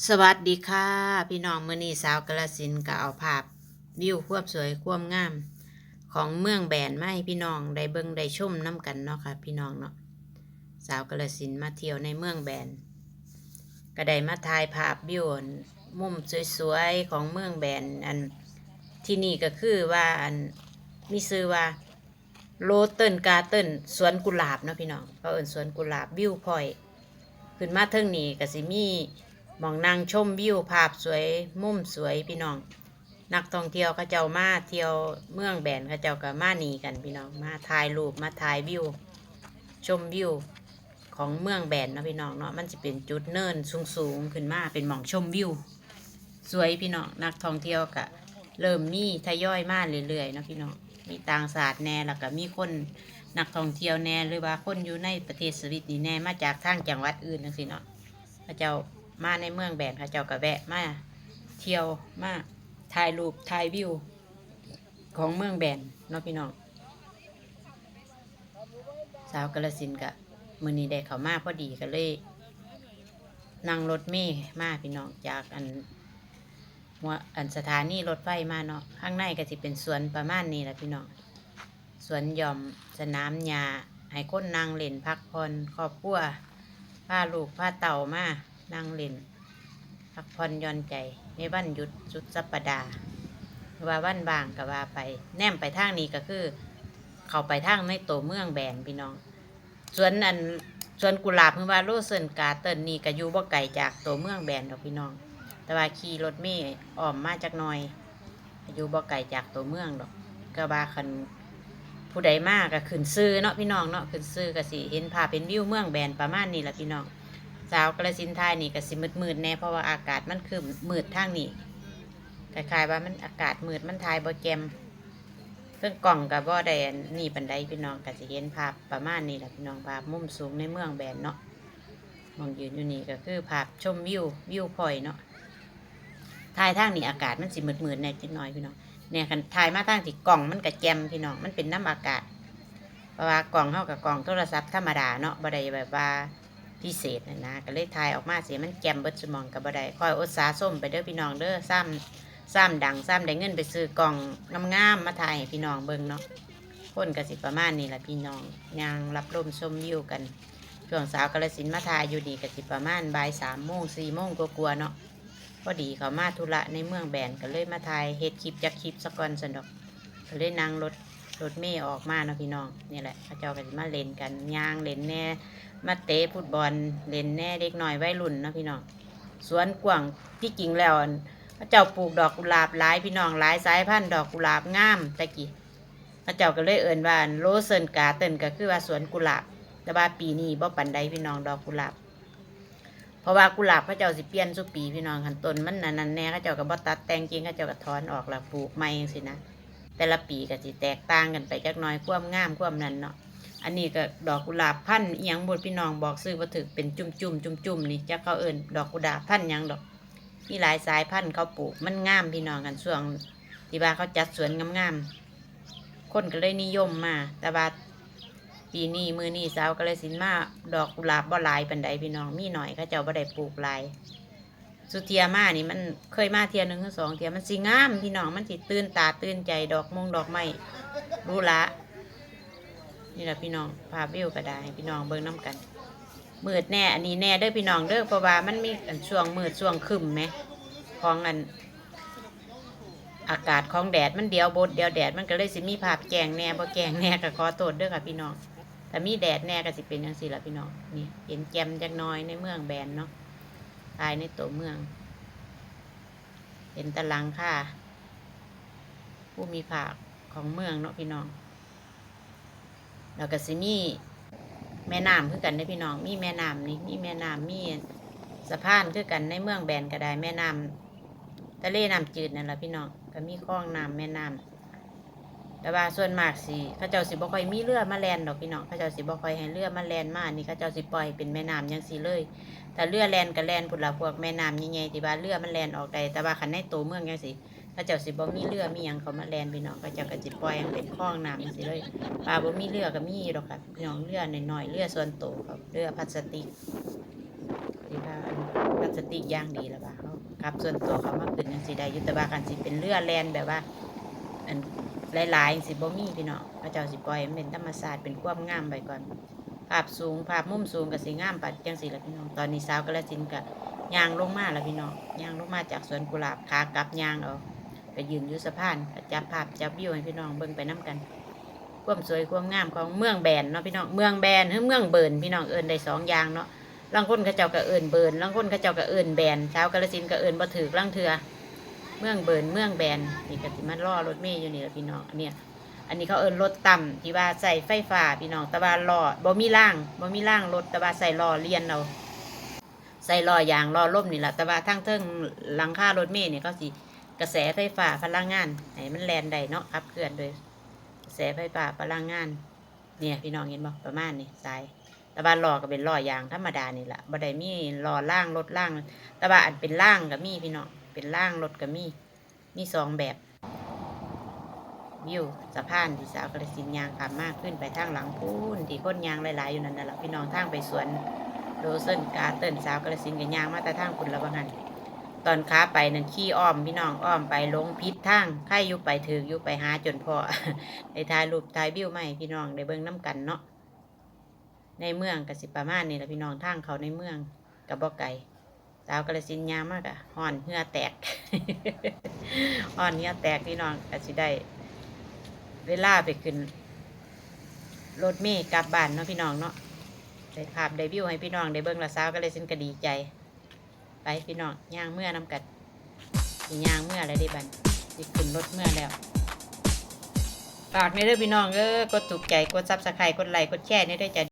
สวัสดีค่ะ พี่น้องมือนีสาวกาลสินก็เอาภาพวิวควบสวยควบงาม ของเมืองแบนไมาให้พี่น้องได้เบิ่งได้ชมน้ำกันเนาะค่ะ พี่น้องเนาะสาวกาลสินมาเที่ยวในเมืองแบนก็ได้มาถ่ายภาพวิวมุมสวยๆของเมืองแบนอันที่นี่ก็คือว่าอันมีชื่อว่าโลเตินกาเตินสวนกุหลาบเนาะพี่น้องเขาเอิ้นสวนกุหลาบวิวพอย ขึ้นมาเทิงนี้ก็สิมี มองนั่งชมวิวภาพสวยมุมสวยพี่น้อง นักท่องเที่ยวเขาเจ้ามาเที่ยวเมืองแบนเขาเจ้าก็มาหนีกันพี่น้องมาถ่ายรูปมาถ่ายวิวชมวิวของเมืองแบนเนาะพี่น้องเนาะมันจะเป็นจุดเนินสูงๆขึ้นมาเป็นหมองชมวิวสวยพี่น้องนักท่องเที่ยวก็เริ่มมีทยอยมาเรื่อยๆเนาะพี่น้องมีต่างศาสตร์แน่แล้วก็มีคนนักท่องเที่ยวแน่หรือว่าคนอยู่ในประเทศสวิตนี่แน่มาจากทางจังหวัดอื่นนังสิเนาะเขาเจ้า มาในเมืองแบนเขาเจ้าก็แวะมาเที่ยวมาถ่ายรูปถ่ายวิว ของเมืองแบนเนาะพี่น้องสาวกาลสินกะมือนี้ได้เขามาพอดีก็เลยนั่งรถเมย์มาพี่น้องจากอันหัวอันสถานีรถไฟมาเนาะข้างในก็จะเป็นสวนประมาณนี้แหละพี่น้องสวนย่อมสนามหญ้าให้คนนั่งเล่นพักผ่อนครอบครัวพาลูกพาเต่ามา นั่งเล่นพักผ่อนย่อนใจ ในวันหยุดสุดสัปดาห์ว่าวันบางก็ว่าไป แนมไปทางนี้ก็คือ เข้าไปทางในตัวเมืองแบนพี่น้องส่วนอันส่วนกุหลาบคือว่าโรเซนกาเตินนี่ก็อยู่บ่ไกลจากตัวเมืองแบนดอกพี่น้อง แต่ว่าขี่รถเมล์อ้อมมาจากน่อยอยู่บ่ไกลจากตัวเมืองดอกก็ว่าคันผู้ใดมากก็ขึ้นซื้อเนาะพี่น้องเนาะขึ้นซื้อก็สิเห็นภาพเป็นวิวเมืองแบนประมาณนี้แหละพี่น้อง สาวกระสินไทยนี่ก็สิมืดมืดแน่เพราะว่าอากาศมันคือมืดทางนี้คล้ายๆว่ามันอากาศมืดมันทายบ่แจ่มเพิ่องกล่องกับบ่ได้อันนี่ปันไดพี่น้องก็สิเห็นภาพประมาณนี้แหละพี่น้องภาพมุมสูงในเมืองแบนเนาะมองยืนอยู่นี่ก็คือภาพชมวิววิวพอยเนาะทายทางนี้อากาศมันสิมืดมืดๆแน่จักหน่อยพี่น้องเนี่ยคันทายมาทางที่กล่องมันก็แจมพี่น้องมันเป็นน้ำอากาศเพราะว่ากล่องเท่ากับกล่องโทรศัพท์ธรรมดาเนาะบ่ได้แบบว่า พิเศษนะนะก็เลยถ่ายออกมาเสียมันแกมเบิดสมองกับบ่ได้คอยอดสาส้มไปเด้อพี่น้องเด้อซ้ำซ้ำดังซ้ำได้เงินไปซื้อกล่องงามๆมาถ่ายให้พี่น้องเบิ่งเนาะคนกสิประมาณนี้แหละพี่น้องยางรับลมชมวิวกันช่วงสาวกระสินมาถ่ายอยู่ดีกสิประมาณบ่ายสามโมงสี่โมงกลัวๆเนาะพอดีเขามาธุระในเมืองแบนก็เลยมาถ่ายเฮ็ดคลิปจากคลิปสกอนสนดอกก็เลยนั่งรถ รถเมย์ออกมาเนาะพี่น้องนี่แหละเขาเจ้ากันมาเล่นกันยางเล่นแน่ มาเตะฟุตบอลเล่นแน่เด็กหน่อยวัยรุ่นเนาะพี่น้องสวนกว้างที่จริงแล้วอั่นพระเจ้าปลูกดอกกุหลาบหลายพี่น้องหลายสายพันธุ์ดอกกุหลาบงามตะกี้พระเจ้าก็เลยเอิ่นว่าโรเซนกาเตินก็คือว่าสวนกุหลาบ แต่ว่าปีนี้บ่ปันใดพี่น้องดอกกุหลาบเพราะว่ากุหลาบพระเจ้าสิเปลี่ยนสุปีพี่น้องคันต้นมันนั่นแน่พระเจ้าก็บ่ตัดแต่งจริงพระเจ้าก็ถอนออกแล้วปลูกใหม่จังซี่นะ แต่ละปีก็สิแตกต่างกันไปจักน่อยความงามความนั้นเนาะอันนี้ก็ดอกกุหลาบพันธุ์อิหยังบดพี่น้องบอกซื้อมาถึกเป็นจุ่มจุ่มจุ่มจุ่มนี่จะเขาเอิญดอกกุหลาบพันธุ์ยังดอก มีหลายสายพันธุ์เขาปลูกมันงามพี่น้องกันช่วงที่ว่าเขาจัดสวนงามๆคนก็เลยนิยมมา แต่ว่าปีนี้มือนี้สาวก็เลยสินมาดอกกุหลาบบ่หลายปันใดพี่น้องมีหน่อยเขาเจ้าบ่ได้ปลูกหลาย สุเทียมานี่มันเคยมาเทียหนึ่งหรือสองเทียมันสิงามพี่น้องมันสิตื่นตาตื่นใจดอกมงดอกไม้รู้ละนี่แหละพี่น้องภาพวิวก็ได้ให้พี่น้องเบิ่งน้กันมืดแน่อันนี้แน่เด้อพี่น้องเด้อเพราะว่ามันมีอันช่วงมืดช่วงคึมไหมของอัน อากาศของแดดมันเดียวบดเดียวแดดมันก็เลยสิมีภาพแกงแน่บ่แกงแน่ก็ขอโทษเด้อค่ะพี่น้องแต่มีแดดแน่ก็สิเป็นจังซี่ล่ะพี่น้องนี่เห็นแจ่มจักน้อยในเมืองแบนเนาะายในตัวเมืองเห็นตะลังค่ะ ผู้มีภาคของเมืองเนาะพี่น้องแล้วก็สิมีแม่น้ำคือกันได้อพี่น้อง มีแม่น้ำนี่มีแม่น้ำมีสะพานคือกันในเมืองแบนก็ได้แม่น้ำทะเลน้ำจืดนั่นแหละพี่น้องก็มีคลองน้ำแม่น้ำ แต่ว่าส่วนมากสิเขาเจ้าสิบ่ค่อยมีเรือมาแลนดอกพี่น้องเขาเจ้าสิบ่ค่อยให้เรือมาแลนมานี่เขาเจ้าสิปล่อยเป็นแม่น้ำยังสิเลยแต่เรือแลนก็แลนพุ่นละพวกแม่น้ำใหญ่ๆที่ว่าเรือมันแลนออกได้แต่ว่าคันในตัวเมืองยังสิเขาเจ้าสิบ่มีเรือมีหยังเขามาแลนพี่น้องเขาเจ้าก็สิปล่อยเป็นคลองน้ำจังสิเลยปลาบ่มีเรือก็มีอยู่ดอกค่ะพี่น้องเรือหน่อยๆเรือส่วนโตวครับเรือพลาสติกที่ว่าอันพลาสติกย่างดีล้วว่าเขาครับส่วนตัวเขามาขึ้นจังซี่ได้ยู่แต่ว่าคันสิเป็นเรือแล่นแบบว่าอัน หลายๆสิบ่มีพี่น้องพระเจ้าสิปล่อยมันเป็นธรรมชาติเป็นความงามไปก่อน ภาพสูงภาพมุมสูงก็สิงามปัดจังสิล่ะพี่น้อง ตอนนี้สาวกระสินธุ์ก็ย่างลงมาแล้วพี่น้องยางลงมาจากสวนกุหลาบขากลับยางเอาก็ยืนอยู่สะพานจับภาพจับวิวให้พี่น้องเบิ่งไปน้กัน ความสวยความงามของเมืองแบนเนาะพี่น้อง เมืองแบนหรือเมืองเบิร์นพี่น้องเอิญได้สองอย่างเนาะลางคนเขาเจ้าก็เอิญเบิร์นลางคนเขาเจ้าก็เอิญแบนชาวกาฬสินธุ์ก็เอิญบ่ถือลังเถือ เมืองเบิร์นเมืองแบนนี่ก็สิมันล่อรถเมย์อยู่นี่แหละพี่น้องอันเนี้ยอันนี้เขาเอิ้นรถต่ำที่ว่าใส่ไฟฟ้าพี่น้องต่ว่าล้อบ่มีล่างบ่มีล่างรถต่ว่าใส่ล้อเลียนเอาใส่ล้อยางล้อล่มนี่แหละต่ว่าทั้งเทิงหลังคารถเมล์นี่เขาสิกระแสไฟฟ้าพลังงานให้มันแลนได้เนาะขับเคลื่อนโดยกระแสไฟฟ้าพลังงาน เนี่ยพี่น้องเห็นบ่ประมาณนี้สายต่ว่าล้อก็เป็นล้อยางธรรมดานี่แหละบ่ได้มีล้อล่างรถล่างต่ว่าอันเป็นล่างก็มีพี่น้อง เป็นล่างรถก็มี มีสองแบบ วิวสะพานที่สาวกระสินยางขามมากขึ้นไปทางหลังพูนที่คนยางหลายๆอยู่นั่นน่ะล่ะพี่น้องทางไปสวนโรเซนการ์เตินสาวกระสินกับยางมาแต่ทางคุณละบางหันตอนขาไปนั่นขี้อ้อมพี่น้องอ้อมไปลงพิษทางไข่ยู่ไปถือยู่ไปหาจนพอในถ่ายรูปถ่ายวิวใหม่พี่น้องได้เบิ่งน้กันเนาะในเมืองกสิประมาณนี่แหละพี่น้องทางเขาในเมืองกับบ่ไก่ สาวกระสินยามากอะห่อนเหือแตกห่อนเหือแตกพี่น้องกสิได้ เวลาไปขึ้นรถเมล์กลับบ้านเนาะพี่น้องเนาะได้ภาพได้วิวให้พี่น้องได้เบิ่งละสาวก็เลยสินก็ดีใจ ไปพี่น้องย่างเมื่อน้ำกัดย่างเมื่ออะไรได้บันสิขึ้นรถเมื่อแล้วฝากในเด้องพี่น้องเออกดถูกใจกดซับสไครต์กดไลค์กดแชร์ในด้อจ้ะ